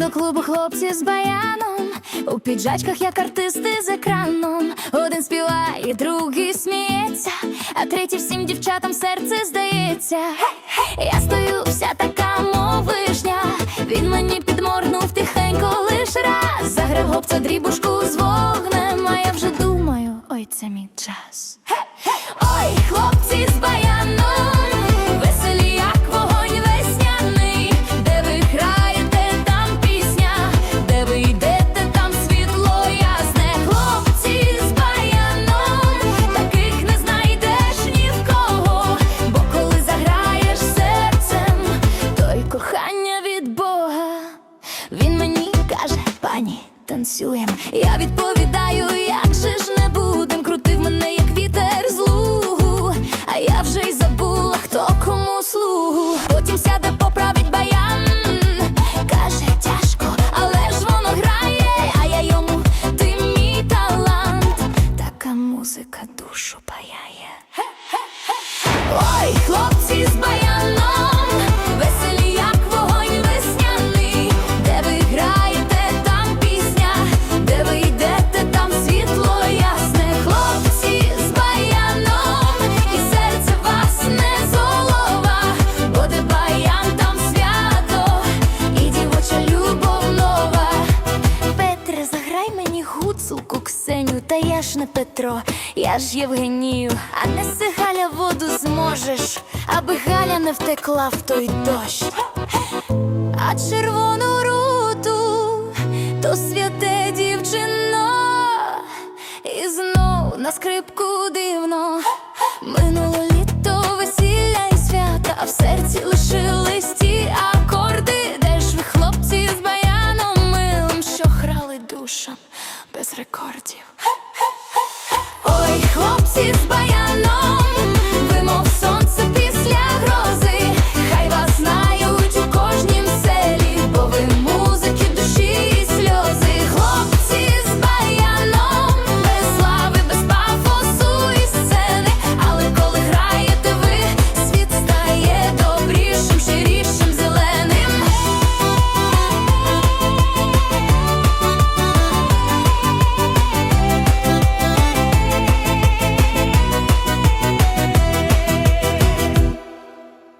хлопці з баяном, у піджачках, як артисти з екраном. Один співає, другий сміється, а третій всім дівчатам серце здається. Я стою вся така, мов вишня. Він мені підморгнув тихенько лиш раз. Заграв гопця дрібушку з вогнем, а я вже думаю, ой, це мій час. Ой, хлопці з баяном, танцюєм. Я відповідаю, як же ж не будем. Крутив мене, як вітер з лугу. А я вже й забула, хто кому слугу. Потім сяде, поправить баян. Каже, тяжко, але ж воно грає, а я йому ти мій талант. Така музика душу паяє. Ой, хлопці з баяном, та я ж не Петро, я ж Євгенію, а не неси Галя воду зможеш, аби Галя не втекла в той дощ, а червону руту то святе дівчино, і знов на скрипку дивно. Минуло літо весілля і свята, а в серці лишились ті акорди, де ж ви хлопці з баяном милим, що храли душам без рекордів. хлопці з баян.